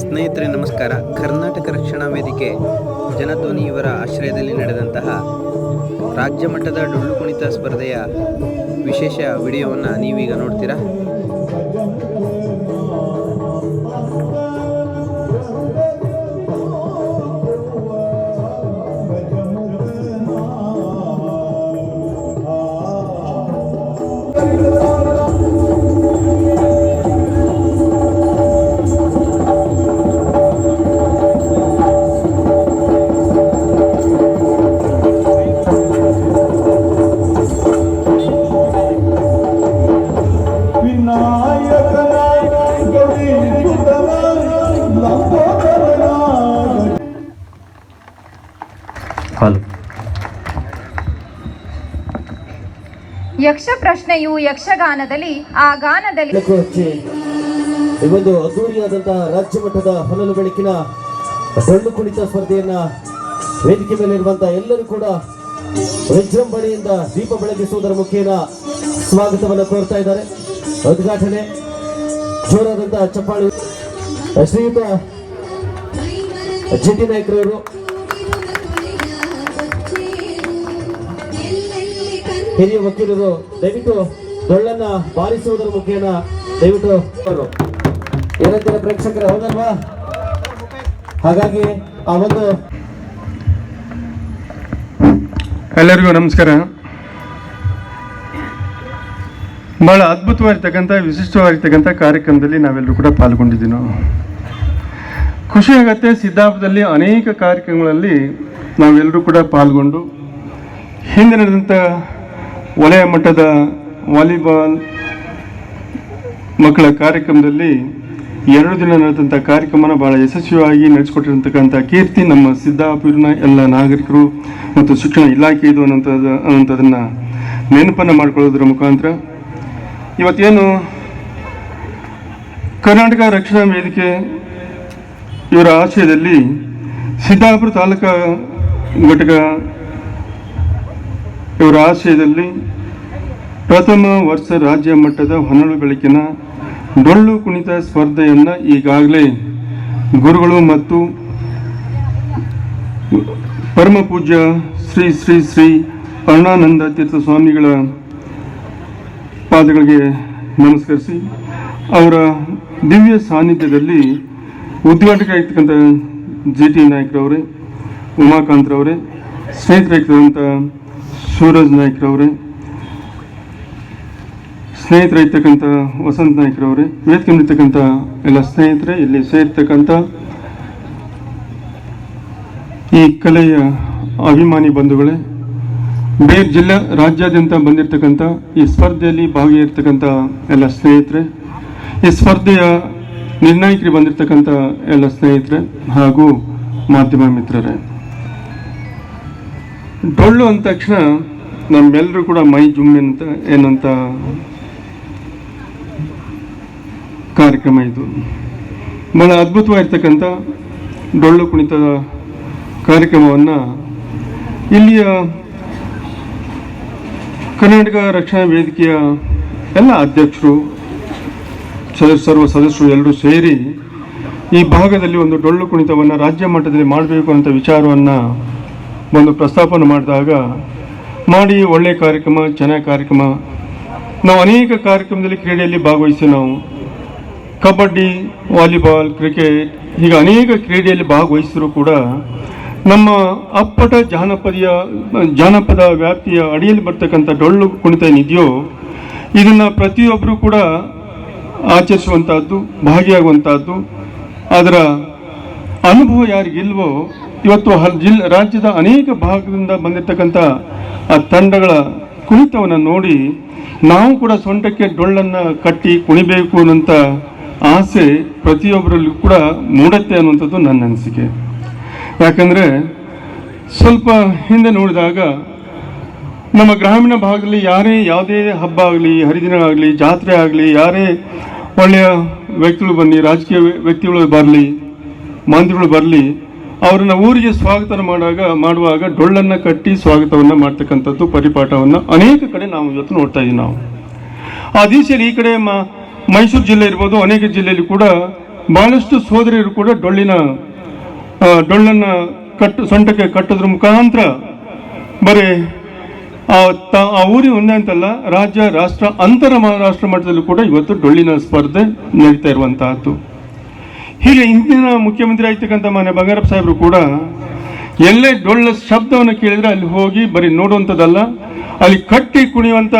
ಸ್ನೇಹಿತರೆ, ನಮಸ್ಕಾರ. ಕರ್ನಾಟಕ ರಕ್ಷಣಾ ವೇದಿಕೆ, ಜನಧ್ವನಿ ಇವರ ಆಶ್ರಯದಲ್ಲಿ ನಡೆದಂತಹ ರಾಜ್ಯ ಮಟ್ಟದ ಡೊಳ್ಳು ಕುಣಿತ ಸ್ಪರ್ಧೆಯ ವಿಶೇಷ ವಿಡಿಯೋವನ್ನು ನೀವೀಗ ನೋಡ್ತೀರಾ? ಯಕ್ಷ ಪ್ರಶ್ನೆಯು ಯಕ್ಷಗಾನದಲ್ಲಿ, ಆ ಗಾನದಲ್ಲಿ ಒಂದು ಅದ್ದೂರಿಯಾದಂತಹ ರಾಜ್ಯ ಮಟ್ಟದ ಹೊನಲು ಬೆಳಕಿನ ಡೊಳ್ಳು ಕುಣಿತ ಸ್ಪರ್ಧೆಯನ್ನ ವೇದಿಕೆ ಮೇಲೆ ಇರುವಂತಹ ಎಲ್ಲರೂ ಕೂಡ ವಿಜೃಂಭಣೆಯಿಂದ ದೀಪ ಬೆಳಗಿಸುವುದರ ಮುಖೇನ ಸ್ವಾಗತವನ್ನು ಕೋರ್ತಾ ಇದ್ದಾರೆ. ಉದ್ಘಾಟನೆ ಜೋರಾದಂತಹ ಚಪ್ಪಾಳಿ ಶ್ರೀಯುತ ಜಿಟಿ ನಾಯ್ಕರವರು. ಹಿರಿಯ ವಕೀಲರು, ದಯವಿಟ್ಟು ಡೊಳ್ಳನ್ನ ಬಾರಿಸುವುದರ ಮುಖೇನ ದಯವಿಟ್ಟು ಏನಂತಾರೆ ಪ್ರೇಕ್ಷಕರ, ಹೌದಲ್ವಾ? ಹಾಗಾಗಿ ಆ ಒಂದು ಎಲ್ಲರಿಗೂ ನಮಸ್ಕಾರ. ಬಹಳ ಅದ್ಭುತವಾಗಿರ್ತಕ್ಕಂಥ, ವಿಶಿಷ್ಟವಾಗಿರ್ತಕ್ಕಂಥ ಕಾರ್ಯಕ್ರಮದಲ್ಲಿ ನಾವೆಲ್ಲರೂ ಕೂಡ ಪಾಲ್ಗೊಂಡಿದ್ದೀವಿ ನಾವು ಖುಷಿ ಆಗತ್ತೆ, ಸಿದ್ದಾಪುರದಲ್ಲಿ ಅನೇಕ ಕಾರ್ಯಕ್ರಮಗಳಲ್ಲಿ ನಾವೆಲ್ಲರೂ ಕೂಡ ಪಾಲ್ಗೊಂಡು ಹಿಂದೆ ನಡೆದಂಥ ವಲಯ ಮಟ್ಟದ ವಾಲಿಬಾಲ್ ಮಕ್ಕಳ ಕಾರ್ಯಕ್ರಮದಲ್ಲಿ ಎರಡು ದಿನ ನಡೆದಂಥ ಕಾರ್ಯಕ್ರಮನ ಬಹಳ ಯಶಸ್ವಿಯಾಗಿ ನಡೆಸಿಕೊಟ್ಟಿರತಕ್ಕಂಥ ಕೀರ್ತಿ ನಮ್ಮ ಸಿದ್ದಾಪುರಿನ ಎಲ್ಲ ನಾಗರಿಕರು ಮತ್ತು ಶಿಕ್ಷಣ ಇಲಾಖೆಯದು ಅನ್ನೋಂಥದ್ದು ಅನ್ನೋಂಥದ್ದನ್ನು ನೆನಪನ್ನು ಮಾಡಿಕೊಳ್ಳೋದ್ರ ಮುಖಾಂತರ ಇವತ್ತೇನು ಕರ್ನಾಟಕ ರಕ್ಷಣಾ ವೇದಿಕೆ ಇವರ ಆಶಯದಲ್ಲಿ ಸಿದ್ದಾಪುರ ತಾಲೂಕಾ ಘಟಕ ಇವರ ಆಶಯದಲ್ಲಿ ಪ್ರಥಮ ವರ್ಷ ರಾಜ್ಯ ಮಟ್ಟದ ಹೊನಲು ಬೆಳಕಿನ ಡೊಳ್ಳು ಕುಣಿತ ಸ್ಪರ್ಧೆಯನ್ನು ಈಗಾಗಲೇ ಗುರುಗಳು ಮತ್ತು ಪರಮ ಪೂಜ್ಯ ಶ್ರೀ ಶ್ರೀ ಶ್ರೀ ಅರುಣಾನಂದ ತೀರ್ಥ ಸ್ವಾಮಿಗಳ ಪಾದಗಳಿಗೆ ನಮಸ್ಕರಿಸಿ, ಅವರ ದಿವ್ಯ ಸಾನ್ನಿಧ್ಯದಲ್ಲಿ ಉದ್ಘಾಟಕ ಆಗಿರ್ತಕ್ಕಂಥ ಜಿ ಟಿ ನಾಯಕರವರೇ, ಉಮಾಕಾಂತ್ರವರೇ, ಸ್ನೇಹಿತರಾಗಿರ್ತಕ್ಕಂಥ ಸೂರಜ್ ನಾಯ್ಕರವರೇ ಸ್ನೇಹಿತರಾಗಿರ್ತಕ್ಕಂಥ ವಸಂತ ನಾಯ್ಕರವರೇ, ವೇದಿಕೆ ಇರ್ತಕ್ಕಂಥ ಎಲ್ಲ ಸ್ನೇಹಿತರೆ, ಇಲ್ಲಿ ಸೇರಿರ್ತಕ್ಕಂಥ ಈ ಕಲೆಯ ಅಭಿಮಾನಿ ಬಂಧುಗಳೇ ಬೇರೆ ಜಿಲ್ಲಾ ರಾಜ್ಯಾದ್ಯಂತ ಬಂದಿರತಕ್ಕಂಥ ಈ ಸ್ಪರ್ಧೆಯಲ್ಲಿ ಭಾಗಿಯಾಗಿರ್ತಕ್ಕಂಥ ಎಲ್ಲ ಸ್ನೇಹಿತರೆ, ಈ ಸ್ಪರ್ಧೆಯ ನಿರ್ಣಾಯಕರಿಗೆ ಬಂದಿರತಕ್ಕಂಥ ಎಲ್ಲ ಸ್ನೇಹಿತರೆ ಹಾಗೂ ಮಾಧ್ಯಮ ಮಿತ್ರರೇ. ಡೊಳ್ಳು ಅಂದ ತಕ್ಷಣ ನಮ್ಮೆಲ್ಲರೂ ಕೂಡ ಮೈ ಜುಮ್ಮೆ ಅಂತ ಏನಂತ ಕಾರ್ಯಕ್ರಮ ಇದು. ಬಹಳ ಅದ್ಭುತವಾಗಿರ್ತಕ್ಕಂಥ ಡೊಳ್ಳು ಕುಣಿತದ ಕಾರ್ಯಕ್ರಮವನ್ನು ಇಲ್ಲಿಯ ಕರ್ನಾಟಕ ರಕ್ಷಣಾ ವೇದಿಕೆಯ ಎಲ್ಲ ಅಧ್ಯಕ್ಷರು ಸರ್ವ ಸದಸ್ಯರು ಎಲ್ಲರೂ ಸೇರಿ ಈ ಭಾಗದಲ್ಲಿ ಒಂದು ಡೊಳ್ಳು ಕುಣಿತವನ್ನು ರಾಜ್ಯ ಮಟ್ಟದಲ್ಲಿ ಮಾಡಬೇಕು ಅಂತ ವಿಚಾರವನ್ನು ಒಂದು ಪ್ರಸ್ತಾಪನೆ ಮಾಡಿದಾಗ, ಮಾಡಿ ಒಳ್ಳೆಯ ಕಾರ್ಯಕ್ರಮ, ಚೆನ್ನಾಗಿ ಕಾರ್ಯಕ್ರಮ. ನಾವು ಅನೇಕ ಕಾರ್ಯಕ್ರಮದಲ್ಲಿ ಕ್ರೀಡೆಯಲ್ಲಿ ಭಾಗವಹಿಸಿ ನಾವು ಕಬಡ್ಡಿ, ವಾಲಿಬಾಲ್, ಕ್ರಿಕೆಟ್, ಹೀಗೆ ಅನೇಕ ಕ್ರೀಡೆಯಲ್ಲಿ ಭಾಗವಹಿಸಿದ್ರು ಕೂಡ ನಮ್ಮ ಅಪ್ಪಟ ಜಾನಪದಿಯ, ಜಾನಪದ ವ್ಯಾಪ್ತಿಯ ಅಡಿಯಲ್ಲಿ ಬರ್ತಕ್ಕಂಥ ಡೊಳ್ಳು ಕುಣಿತ ಏನಿದೆಯೋ, ಇದನ್ನು ಪ್ರತಿಯೊಬ್ಬರೂ ಕೂಡ ಆಚರಿಸುವಂಥದ್ದು ಭಾಗಿಯಾಗುವಂಥದ್ದು ಅದರ ಅನುಭವ ಯಾರಿಗಿಲ್ವೋ ಇವತ್ತು ಹಲ್ ಜಿಲ್ ರಾಜ್ಯದ ಅನೇಕ ಭಾಗದಿಂದ ಬಂದಿರತಕ್ಕಂಥ ಆ, ತಂಡಗಳ ಕುಣಿತವನ್ನು ನೋಡಿ ನಾವು ಕೂಡ ಸೊಂಟಕ್ಕೆ ಡೊಳ್ಳನ್ನು ಕಟ್ಟಿ ಕುಣಿಬೇಕು ಅನ್ನೋಂಥ ಆಸೆ ಪ್ರತಿಯೊಬ್ಬರಲ್ಲೂ ಕೂಡ ಮೂಡತ್ತೆ ಅನ್ನುವಂಥದ್ದು ನನ್ನ ಅನಿಸಿಕೆ. ಯಾಕಂದರೆ ಸ್ವಲ್ಪ ಹಿಂದೆ ನೋಡಿದಾಗ ನಮ್ಮ ಗ್ರಾಮೀಣ ಭಾಗದಲ್ಲಿ ಯಾರೇ ಯಾವುದೇ ಹಬ್ಬ ಆಗಲಿ ಹರಿದಿನ ಆಗಲಿ ಜಾತ್ರೆ ಆಗಲಿ, ಯಾರೇ ಒಳ್ಳೆಯ ವ್ಯಕ್ತಿಗಳು ಬನ್ನಿ, ರಾಜಕೀಯ ವ್ಯಕ್ತಿಗಳು ಬರಲಿ, ಮಂತ್ರಿಗಳು ಬರಲಿ ಅವರನ್ನ ಊರಿಗೆ ಸ್ವಾಗತ ಮಾಡುವಾಗ ಮಾಡುವಾಗ ಡೊಳ್ಳನ್ನು ಕಟ್ಟಿ ಸ್ವಾಗತವನ್ನು ಮಾಡ್ತಕ್ಕಂಥದ್ದು ಪರಿಪಾಠವನ್ನು ಅನೇಕ ಕಡೆ ನಾವು ಇವತ್ತು ನೋಡ್ತಾ ಇದ್ದೀವಿ ನಾವು. ಆ ದಿಶೆಯಲ್ಲಿ ಈ ಕಡೆ ಮೈಸೂರು ಜಿಲ್ಲೆ ಇರ್ಬೋದು, ಅನೇಕ ಜಿಲ್ಲೆಯಲ್ಲಿ ಕೂಡ ಬಹಳಷ್ಟು ಸೋದರಿಯರು ಕೂಡ ಡೊಳ್ಳಿನ ಡೊಳ್ಳನ್ನು ಕಟ್ಟು ಸೊಂಟಕ್ಕೆ ಕಟ್ಟೋದ್ರ ಮುಖಾಂತರ ಬರೀ ಆ ತ- ಆ ಊರಿನ ಒಂದೇ ಅಂತಲ್ಲ, ರಾಜ್ಯ, ರಾಷ್ಟ್ರ, ಅಂತರ ರಾಷ್ಟ್ರ ಮಟ್ಟದಲ್ಲೂ ಕೂಡ ಇವತ್ತು ಡೊಳ್ಳಿನ ಸ್ಪರ್ಧೆ ನಡೀತಾ ಇರುವಂತಹದ್ದು. ಹೀಗೆ ಇಂದಿನ ಮುಖ್ಯಮಂತ್ರಿ ಆಗ್ತಕ್ಕಂಥ ಮಾನ್ಯ ಬಂಗಾರಪ್ಪ ಸಾಹೇಬರು ಕೂಡ ಎಲ್ಲೇ ಡೊಳ್ಳ ಶಬ್ದವನ್ನು ಕೇಳಿದ್ರೆ ಅಲ್ಲಿ ಹೋಗಿ ಬರೀ ನೋಡುವಂಥದ್ದಲ್ಲ, ಅಲ್ಲಿ ಕಟ್ಟಿ ಕುಣಿಯುವಂಥ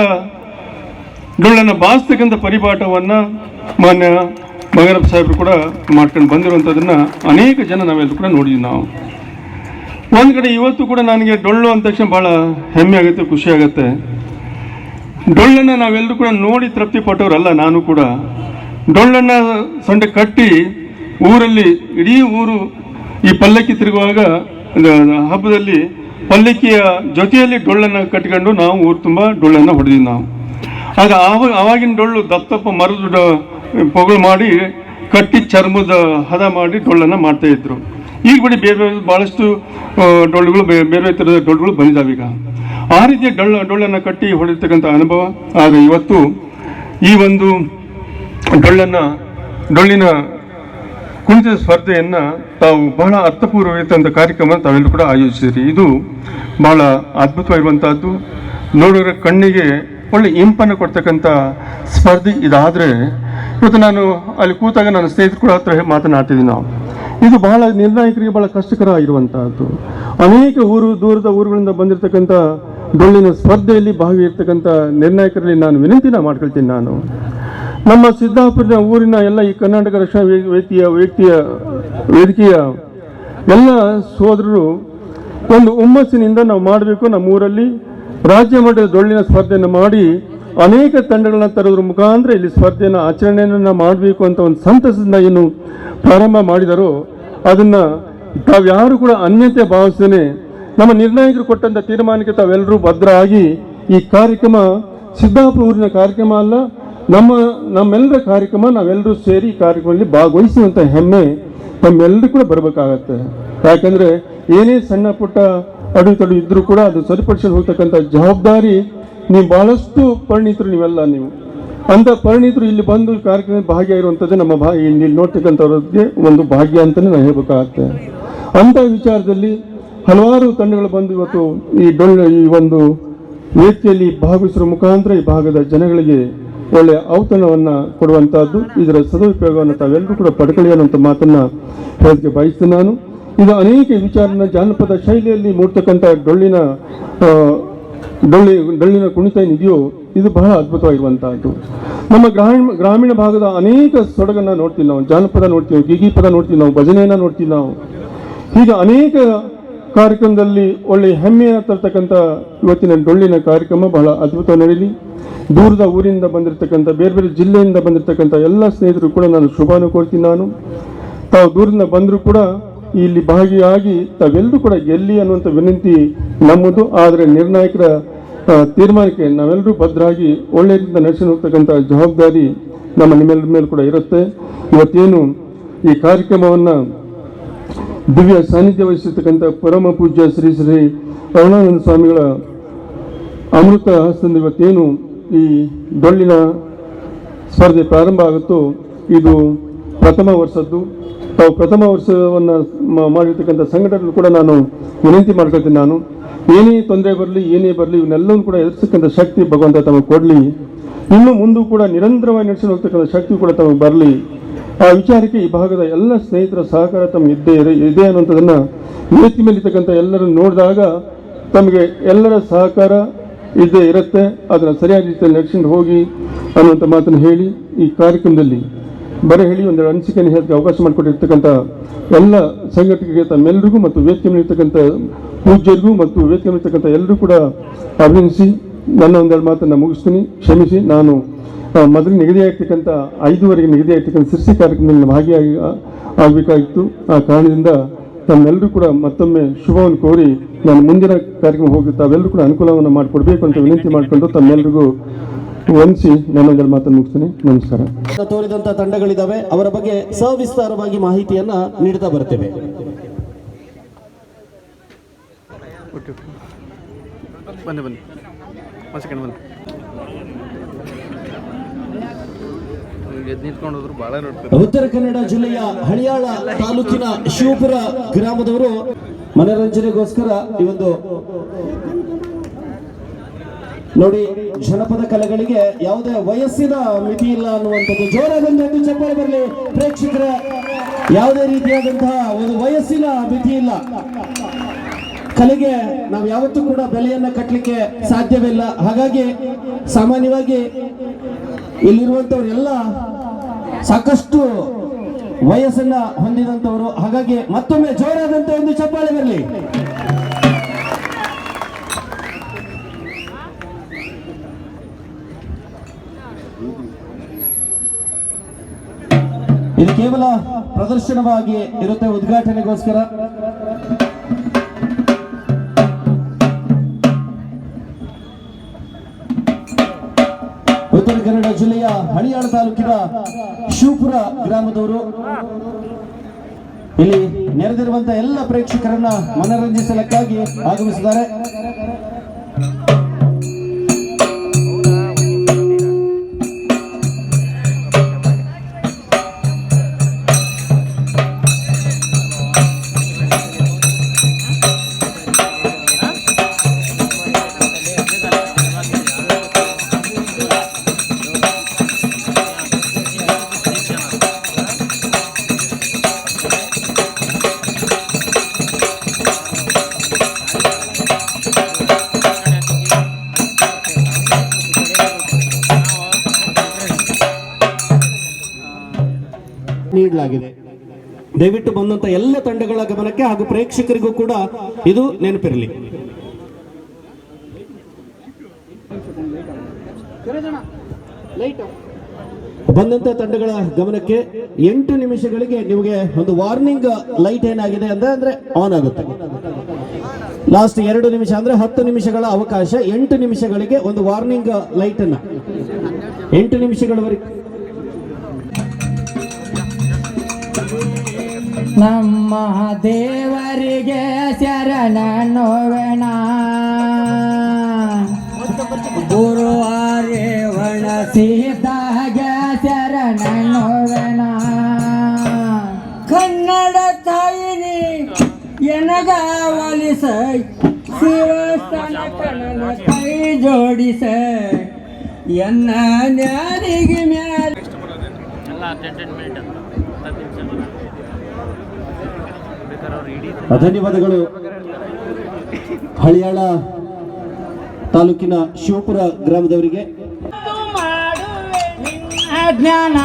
ಡೊಳ್ಳನ್ನು ಬಾಸ್ತಕ್ಕಂಥ ಪರಿಪಾಠವನ್ನು ಮಾನ್ಯ ಬಂಗಾರಪ್ಪ ಸಾಹೇಬರು ಕೂಡ ಮಾಡ್ಕೊಂಡು ಬಂದಿರುವಂಥದ್ದನ್ನು ಅನೇಕ ಜನ ನಾವೆಲ್ಲರೂ ಕೂಡ ನೋಡಿದ್ವಿ ನಾವು. ಒಂದು ಕಡೆ ಇವತ್ತು ಕೂಡ ನನಗೆ ಡೊಳ್ಳು ಅಂದ ತಕ್ಷಣ ಭಾಳ ಹೆಮ್ಮೆ ಆಗುತ್ತೆ, ಖುಷಿ ಆಗುತ್ತೆ. ಡೊಳ್ಳನ್ನು ನಾವೆಲ್ಲರೂ ಕೂಡ ನೋಡಿ ತೃಪ್ತಿ ಪಟ್ಟವರಲ್ಲ ನಾನು ಕೂಡ. ಡೊಳ್ಳನ್ನು ಸಂಡೆ ಕಟ್ಟಿ ಊರಲ್ಲಿ, ಇಡೀ ಊರು ಈ ಪಲ್ಲಕ್ಕಿ ತಿರುಗುವಾಗ ಹಬ್ಬದಲ್ಲಿ ಪಲ್ಲಕ್ಕಿಯ ಜೊತೆಯಲ್ಲಿ ಡೊಳ್ಳನ್ನು ಕಟ್ಕೊಂಡು ನಾವು ಊರು ತುಂಬ ಡೊಳ್ಳನ್ನು ಹೊಡೆದಿವಿ ನಾವು. ಆಗ ಆವಾಗ ಆವಾಗಿನ ಡೊಳ್ಳು ದಪ್ಪ ಮರದ ಪೊಗಳು ಮಾಡಿ ಕಟ್ಟಿ ಚರ್ಮದ ಹದ ಮಾಡಿ ಡೊಳ್ಳನ್ನು ಮಾಡ್ತಾ ಇದ್ರು. ಈಗ ಬಿಡಿ ಬೇರೆ ಬೇರೆ ಭಾಳಷ್ಟು ಡೊಳ್ಳುಗಳು ಬೇರೆ ಬೇರೆ ಥರದ ಡೊಳ್ಳುಗಳು ಬಂದಿದ್ದಾವೆ ಈಗ. ಆ ರೀತಿಯ ಡೊಳ್ಳು, ಡೊಳ್ಳನ್ನು ಕಟ್ಟಿ ಹೊಡಿರ್ತಕ್ಕಂಥ ಅನುಭವ ಆಗ ಇವತ್ತು ಈ ಒಂದು ಡೊಳ್ಳನ್ನು, ಡೊಳ್ಳಿನ ಕುಣಿತ ಸ್ಪರ್ಧೆಯನ್ನು ತಾವು ಬಹಳ ಅರ್ಥಪೂರ್ವಕವಾದಂಥ ಕಾರ್ಯಕ್ರಮ ತಾವೆಲ್ಲರೂ ಕೂಡ ಆಯೋಜಿಸಿದ್ರಿ. ಇದು ಬಹಳ ಅದ್ಭುತವಾಗಿರುವಂಥದ್ದು ನೋಡೋರ ಕಣ್ಣಿಗೆ ಒಳ್ಳೆ ಇಂಪನ್ನು ಕೊಡ್ತಕ್ಕಂಥ ಸ್ಪರ್ಧೆ ಇದಾದರೆ ಇವತ್ತು ನಾನು ಅಲ್ಲಿ ಕೂತಾಗ ನನ್ನ ಸ್ನೇಹಿತರು ಕೂಡ ಹತ್ರ ಮಾತನಾಡ್ತಿದ್ದೀವಿ ನಾವು. ಇದು ಬಹಳ ನಿರ್ಣಾಯಕರಿಗೆ ಬಹಳ ಕಷ್ಟಕರ ಆಗಿರುವಂತಹದ್ದು ಅನೇಕ ಊರು, ದೂರದ ಊರುಗಳಿಂದ ಬಂದಿರತಕ್ಕಂಥ ಡೊಳ್ಳಿನ ಸ್ಪರ್ಧೆಯಲ್ಲಿ ಭಾಗಿರ್ತಕ್ಕಂಥ ನಿರ್ಣಾಯಕರಲ್ಲಿ ನಾನು ವಿನಂತಿನ ಮಾಡ್ಕೊಳ್ತೀನಿ ನಾನು. ನಮ್ಮ ಸಿದ್ದಾಪುರದ ಊರಿನ ಎಲ್ಲ ಈ ಕರ್ನಾಟಕ ರಕ್ಷಣಾ ವೇದಿಕೆಯ ವ್ಯಕ್ತಿಯ ವೇದಿಕೆಯ ಎಲ್ಲ ಸೋದರರು ಒಂದು ಹುಮ್ಮಸ್ಸಿನಿಂದ ನಾವು ಮಾಡಬೇಕು ನಮ್ಮ ಊರಲ್ಲಿ. ರಾಜ್ಯ ಮಟ್ಟದ ದೊಳ್ಳಿನ ಸ್ಪರ್ಧೆಯನ್ನು ಮಾಡಿ ಅನೇಕ ತಂಡಗಳನ್ನು ತರೋದ್ರ ಮುಖಾಂತರ ಇಲ್ಲಿ ಸ್ಪರ್ಧೆಯನ್ನು ಆಚರಣೆಯನ್ನು ಮಾಡಬೇಕು ಅಂತ ಒಂದು ಸಂತಸದಿಂದ ಏನು ಪ್ರಾರಂಭ ಮಾಡಿದರೋ. ಅದನ್ನು ತಾವ್ಯಾರು ಕೂಡ ಅನ್ಯತೆ ಭಾವಿಸ್ತೇನೆ ನಮ್ಮ ನಿರ್ಣಾಯಕರು ಕೊಟ್ಟಂಥ ತೀರ್ಮಾನಕ್ಕೆ ತಾವೆಲ್ಲರೂ ಭದ್ರ ಆಗಿ ಈ ಕಾರ್ಯಕ್ರಮ ಸಿದ್ದಾಪುರ ಊರಿನ ಕಾರ್ಯಕ್ರಮ ಅಲ್ಲ ನಮ್ಮ, ನಮ್ಮೆಲ್ಲರ ಕಾರ್ಯಕ್ರಮ ನಾವೆಲ್ಲರೂ ಸೇರಿ ಕಾರ್ಯಕ್ರಮದಲ್ಲಿ ಭಾಗವಹಿಸುವಂಥ ಹೆಮ್ಮೆ ನಮ್ಮೆಲ್ಲರೂ ಕೂಡ ಬರಬೇಕಾಗತ್ತೆ. ಯಾಕಂದರೆ ಏನೇ ಸಣ್ಣ ಪುಟ್ಟ ಅಡು ತಡು ಇದ್ರೂ ಕೂಡ ಅದು ಸರಿಪಡಿಸಲು ಹೋಗ್ತಕ್ಕಂಥ ಜವಾಬ್ದಾರಿ ನೀವು ಭಾಳಷ್ಟು ಪರಿಣಿತರು ನೀವೆಲ್ಲ ನೀವು. ಅಂಥ ಪರಿಣಿತರು ಇಲ್ಲಿ ಬಂದು ಕಾರ್ಯಕ್ರಮದಲ್ಲಿ ಭಾಗಿಯಾಗಿರುವಂಥದ್ದು ನಮ್ಮ ಭಾ, ಇಲ್ಲಿ ನೋಡ್ತಕ್ಕಂಥವ್ರಿಗೆ ಒಂದು ಭಾಗ್ಯ ಅಂತಲೇ ನಾವು ಹೇಳಬೇಕಾಗತ್ತೆ. ಅಂಥ ವಿಚಾರದಲ್ಲಿ ಹಲವಾರು ತಂಡಗಳು ಬಂದು ಇವತ್ತು ಈ ಡೊಳ್ಳು, ಈ ಒಂದು ವೇದಿಕೆಯಲ್ಲಿ ಭಾಗವಹಿಸುವ ಮುಖಾಂತರ ಈ ಭಾಗದ ಜನಗಳಿಗೆ ಒಳ್ಳೆಯ ಔತಣವನ್ನ ಕೊಡುವಂತಹದ್ದು, ಇದರ ಸದುಪಯೋಗವನ್ನು ತಾವೆಲ್ಲರೂ ಕೂಡ ಪಡ್ಕೊಳ್ಳಿ ಅನ್ನುವಂಥ ಮಾತನ್ನ ಹೇಳಕ್ಕೆ ಬಯಸ್ತೇನೆ ನಾನು. ಇದು ಅನೇಕ ವಿಚಾರನ ಜಾನಪದ ಶೈಲಿಯಲ್ಲಿ ಮೂಡ್ತಕ್ಕಂಥ ಡೊಳ್ಳಿನ ಡೊಳ್ಳಿ, ಡೊಳ್ಳಿನ ಕುಣಿತ ಏನಿದೆಯೋ ಇದು ಬಹಳ ಅದ್ಭುತವಾಗಿರುವಂತಹದ್ದು. ನಮ್ಮ ಗ್ರಾಮೀಣ ಗ್ರಾಮೀಣ ಭಾಗದ ಅನೇಕ ಸೊಡಗನ್ನ ನೋಡ್ತೀವಿ ನಾವು, ಜಾನಪದ ನೋಡ್ತೀವಿ ಗೀಗಿ ಪದ ನೋಡ್ತೀವಿ ನಾವು, ಭಜನೆಯನ್ನು ನೋಡ್ತೀವಿ ನಾವು. ಹೀಗೆ ಅನೇಕ ಕಾರ್ಯಕ್ರಮದಲ್ಲಿ ಒಳ್ಳೆ ಹೆಮ್ಮೆಯನ್ನು ತರ್ತಕ್ಕಂಥ ಇವತ್ತಿನ ಡೊಳ್ಳಿನ ಕಾರ್ಯಕ್ರಮ ಬಹಳ ಅದ್ಭುತ ನಡೀಲಿ ದೂರದ ಊರಿಂದ ಬಂದಿರತಕ್ಕಂಥ ಬೇರೆ ಬೇರೆ ಜಿಲ್ಲೆಯಿಂದ ಬಂದಿರತಕ್ಕಂಥ ಎಲ್ಲ ಸ್ನೇಹಿತರು ಕೂಡ ನಾನು ಶುಭಾನು ಕೋರ್ತೀನಿ ನಾನು. ತಾವು ದೂರದಿಂದ ಬಂದರೂ ಕೂಡ ಇಲ್ಲಿ ಭಾಗಿಯಾಗಿ ತಾವೆಲ್ಲರೂ ಕೂಡ ಗೆಲ್ಲಿ ಅನ್ನುವಂಥ ವಿನಂತಿ ನಮ್ಮದು. ಆದರೆ ನಿರ್ಣಾಯಕರ ತೀರ್ಮಾನಕ್ಕೆ ನಾವೆಲ್ಲರೂ ಭದ್ರಾಗಿ ಒಳ್ಳೆಯ ರೀತಿಯಿಂದ ಜವಾಬ್ದಾರಿ ನಮ್ಮ ನಿಮ್ಮೆಲ್ಲರ ಮೇಲೆ ಕೂಡ ಇರುತ್ತೆ. ಇವತ್ತೇನು ಈ ಕಾರ್ಯಕ್ರಮವನ್ನು ದಿವ್ಯ ಸಾನ್ನಿಧ್ಯ ವಹಿಸಿರ್ತಕ್ಕಂಥ ಪರಮ ಪೂಜ್ಯ ಶ್ರೀ ಶ್ರೀ ಅರುಣಾನಂದ ಸ್ವಾಮಿಗಳ ಅಮೃತ ಹಸ್ತದಿಂದ ಇವತ್ತೇನು ಈ ಡೊಳ್ಳಿನ ಸ್ಪರ್ಧೆ ಪ್ರಾರಂಭ ಆಗುತ್ತೋ, ಇದು ಪ್ರಥಮ ವರ್ಷದ್ದು. ತಾವು ಪ್ರಥಮ ವರ್ಷವನ್ನು ಮಾಡಿರ್ತಕ್ಕಂಥ ಸಂಘಟನೆಗಳು ಕೂಡ ನಾನು ವಿನಂತಿ ಮಾಡ್ಕೊಳ್ತೀನಿ ನಾನು. ಏನೇ ತೊಂದರೆ ಬರಲಿ, ಏನೇ ಬರಲಿ, ಇವನ್ನೆಲ್ಲವನ್ನು ಕೂಡ ಎದುರಿಸ್ತಕ್ಕಂಥ ಶಕ್ತಿ ಭಗವಂತ ತಮಗೆ ಕೊಡಲಿ. ಇನ್ನು ಮುಂದೂ ಕೂಡ ನಿರಂತರವಾಗಿ ನಡೆಸಿ ಹೋಗ್ತಕ್ಕಂಥ ಶಕ್ತಿ ಕೂಡ ತಮಗೆ ಬರಲಿ. ಆ ವಿಚಾರಕ್ಕೆ ಈ ಭಾಗದ ಎಲ್ಲ ಸ್ನೇಹಿತರ ಸಹಕಾರ ತಮ್ಮ ಇದ್ದೇ ಇದೆ ಇದೆ ಅನ್ನೋಂಥದ್ದನ್ನು ವೇದಿಕೆ ಮೇಲಿರ್ತಕ್ಕಂಥ ಎಲ್ಲರನ್ನು ಎಲ್ಲರೂ ನೋಡಿದಾಗ ತಮಗೆ ಎಲ್ಲರ ಸಹಕಾರ ಇದ್ದೇ ಇರುತ್ತೆ, ಅದನ್ನು ಸರಿಯಾದ ರೀತಿಯಲ್ಲಿ ನಡೆಸಿಕೊಂಡು ಹೋಗಿ ಅನ್ನುವಂಥ ಮಾತನ್ನು ಹೇಳಿ ಈ ಕಾರ್ಯಕ್ರಮದಲ್ಲಿ ಬರ ಹೇಳಿ ಒಂದೆರಡು ಅನಿಸಿಕೆಯನ್ನು ಹೇಳಕ್ಕೆ ಅವಕಾಶ ಮಾಡಿಕೊಟ್ಟಿರ್ತಕ್ಕಂಥ ಎಲ್ಲ ಸಂಘಟನೆಗೆ ತಮ್ಮೆಲ್ಲರಿಗೂ ಮತ್ತು ವೇದಿಕೆ ಮೇಲಿರ್ತಕ್ಕಂಥ ಪೂಜ್ಯರಿಗೂ ಮತ್ತು ವೇದಿಕೆ ಮೇಲಿರ್ತಕ್ಕಂಥ ಎಲ್ಲರೂ ಕೂಡ ಅಭಿನಂದಿಸಿ. ನನ್ನ ಒಂದೆರಡು ಮಾತನ್ನು ಮುಗಿಸ್ತೀನಿ. ಕ್ಷಮಿಸಿ ನಾನು ಮೊದಲು ನಿಗದಿಯಾಗ್ತಕ್ಕಂಥ ಐದುವರೆಗೆ ನಿಗದಿಯಾಗ್ತಕ್ಕಂಥ ಸೃಷ್ಟಿ ಕಾರ್ಯಕ್ರಮದಲ್ಲಿ ಭಾಗಿಯಾಗಿ ಆಗಬೇಕಾಗಿತ್ತು. ಆ ಕಾರಣದಿಂದ ತಮ್ಮೆಲ್ಲರೂ ಕೂಡ ಮತ್ತೊಮ್ಮೆ ಶುಭವನ್ನು ಕೋರಿ ನಾನು ಮುಂದಿನ ಕಾರ್ಯಕ್ರಮ ಹೋಗಿ ತಾವೆಲ್ಲರೂ ಕೂಡ ಅನುಕೂಲವನ್ನು ಮಾಡಿಕೊಡ್ಬೇಕು ಅಂತ ವಿನಂತಿ ಮಾಡಿಕೊಂಡು ತಮ್ಮೆಲ್ಲರಿಗೂ ವಂದಿಸಿ ನನ್ನೊಂದರ ಮಾತನ್ನು ಮುಗಿಸ್ತೀನಿ. ನಮಸ್ಕಾರ. ತೋರಿದಂಥ ತಂಡಗಳಿದ್ದಾವೆ ಅವರ ಬಗ್ಗೆ ಸವಿಸ್ತಾರವಾಗಿ ಮಾಹಿತಿಯನ್ನ ನೀಡ್ತಾ ಬರ್ತೇವೆ. ಬನ್ನಿ ಬನ್ನಿ. ಒಂದು ಸೆಕೆಂಡ್ ಬಂದು ಉತ್ತರ ಕನ್ನಡ ಜಿಲ್ಲೆಯ ಹಳಿಯಾಳ ತಾಲೂಕಿನ ಶಿವಪುರ ಗ್ರಾಮದವರು ಮನರಂಜನೆಗೋಸ್ಕರ ಈ ಒಂದು ನೋಡಿ ಜನಪದ ಕಲೆಗಳಿಗೆ ಯಾವುದೇ ವಯಸ್ಸಿನ ಮಿತಿ ಇಲ್ಲ ಅನ್ನುವಂಥದ್ದು. ಜೋರಾಗಿ ಚಪ್ಪಾಳೆ ಬರಲಿ. ಪ್ರೇಕ್ಷಕರ ಯಾವುದೇ ರೀತಿಯಾದಂತಹ ಒಂದು ವಯಸ್ಸಿನ ಮಿತಿ ಇಲ್ಲ. ಕಲೆಗೆ ನಾವು ಯಾವತ್ತೂ ಕೂಡ ಬೆಲೆಯನ್ನ ಕಟ್ಟಲಿಕ್ಕೆ ಸಾಧ್ಯವಿಲ್ಲ ಹಾಗಾಗಿ ಸಾಮಾನ್ಯವಾಗಿ ಇಲ್ಲಿರುವಂತವರೆಲ್ಲ ಸಾಕಷ್ಟು ವಯಸ್ಸನ್ನ ಹೊಂದಿದಂತವರು. ಹಾಗಾಗಿ ಮತ್ತೊಮ್ಮೆ ಜೋರಾದಂತ ಒಂದು ಚಪ್ಪಾಳೆ ಬರಲಿ. ಇದು ಕೇವಲ ಪ್ರದರ್ಶನವಾಗಿ ಇರುತ್ತೆ, ಉದ್ಘಾಟನೆಗೋಸ್ಕರ. ಜಿಲ್ಲೆಯ ಹಳಿಯಾಳ ತಾಲೂಕಿನ ಶಿವಪುರ ಗ್ರಾಮದವರು. ಇಲ್ಲಿ ನೆರೆದಿರುವಂತಹ ಎಲ್ಲ ಪ್ರೇಕ್ಷಕರನ್ನ ಮನರಂಜಿಸಲಕ್ಕಾಗಿ ಆಗಮಿಸಿದ್ದಾರೆ. ನೀಡಲಾಗಿದೆ ದಯವಿಟ್ಟು ಬಂದಂತ ಎಲ್ಲ ತಂಡಗಳ ಗಮನಕ್ಕೆ ಹಾಗೂ ಪ್ರೇಕ್ಷಕರಿಗೂ ಕೂಡ ಇದು ನೆನಪಿರಲಿ. ಬಂದಂತ ತಂಡಗಳ ಗಮನಕ್ಕೆ ಎಂಟು ನಿಮಿಷಗಳಿಗೆ ನಿಮಗೆ ಒಂದು ವಾರ್ನಿಂಗ್ ಲೈಟ್ ಏನಾಗಿದೆ ಅಂದ್ರೆ ಅಂದ್ರೆ ಆನ್ ಆಗುತ್ತೆ. ಲಾಸ್ಟ್ ಎರಡು ನಿಮಿಷ ಅಂದ್ರೆ ಹತ್ತು ನಿಮಿಷಗಳ ಅವಕಾಶ, ಎಂಟು ನಿಮಿಷಗಳಿಗೆ ಒಂದು ವಾರ್ನಿಂಗ್ ಲೈಟ್ ಅನ್ನ ಎಂಟು ನಿಮಿಷಗಳವರೆಗೆ ನಮ್ಮ ದೇವರಿಗೆ ಶರಣ ಗುರುವಾರೇ ವಣ ಸೀತಾಗೆ ಶರಣ ನೋವೆಣ ಕನ್ನಡ ತಾಯಿನಿ ಎನಗ ಒಲಿಸ ಶಿವಸ್ಥಾನ ಕೈ ಜೋಡಿಸ. ಎನ್ನ ನ್ಯಾರಿಗೆ ಮ್ಯಾಲ ಧನ್ಯವಾದಗಳು. ಹಳಿಯಾಳ ತಾಲೂಕಿನ ಶಿವಪುರ ಗ್ರಾಮದವರಿಗೆ. ಜ್ಞಾನ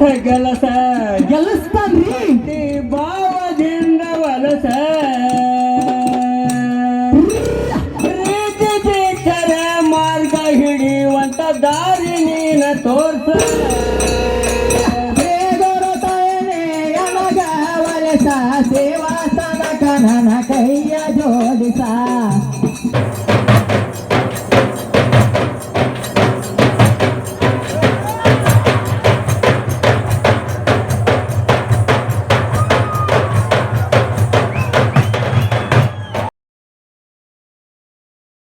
ಮಾತ ಗೆಲಸ. ಗೆಲ್ಲಿಸ್ತಾನ್ರಿ. ಭಾವದಿಂದ ವಲಸ. ಪ್ರೀತಿ ಮಾರ್ಗ ಹಿಡಿಯುವಂತ ದಾರಿ ನೀನ ತೋರ್ಸ.